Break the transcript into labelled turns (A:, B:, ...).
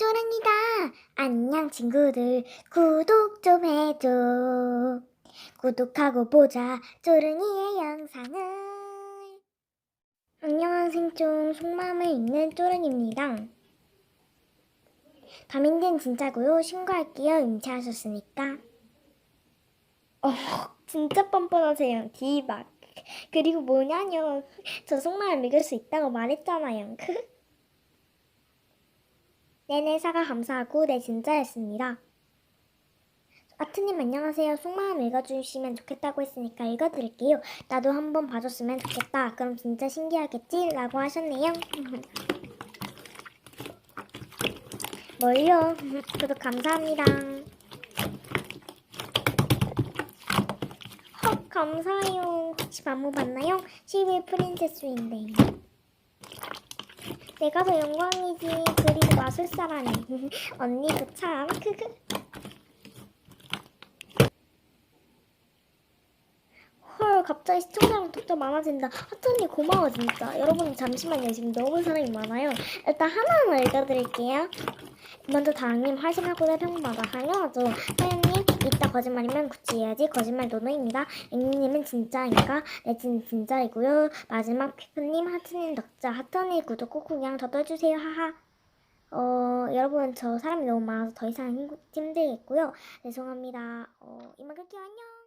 A: 쪼랑이다. 안녕 친구들 구독 좀 해줘. 구독하고 보자 쪼랑이의 영상을. 안녕하세요 생존 속마음을 읽는 쪼랑입니다. 밤인된 진짜고요. 신고할게요. 임차하셨으니까. 어, 진짜 뻔뻔하세요. 디박. 그리고 뭐냐뇨. 저 속마음 읽을 수 있다고 말했잖아요. 네네 사과 감사하고 네 진짜였습니다. 아트님 안녕하세요. 속마음 읽어주시면 좋겠다고 했으니까 읽어드릴게요. 나도 한번 봐줬으면 좋겠다. 그럼 진짜 신기하겠지? 라고 하셨네요. 뭘요? 구독 감사합니다. 헉 감사해요. 혹시 반모 봤나요? 12일 프린세스인데. 내가 더 영광이지. 그리고 마술사라니. 언니도 참. 크크. 헐, 갑자기 시청자랑 독자 많아진다. 하트언니 고마워, 진짜. 여러분, 잠시만요. 지금 너무 사람이 많아요. 일단 하나만 읽어드릴게요. 먼저 다랑님 활성하고 평마다 당연하죠. 이따 거짓말이면 구치해야지 거짓말 노노입니다. 앵님은 진짜인가? 내진 진짜이고요. 마지막 피크님 하트님 덕자 하트니 구독 꼭 그냥 저도 해주세요. 하하. 어 여러분 저 사람이 너무 많아서 더 이상 힘- 힘들겠고요. 죄송합니다. 어 이만 끌게요. 안녕.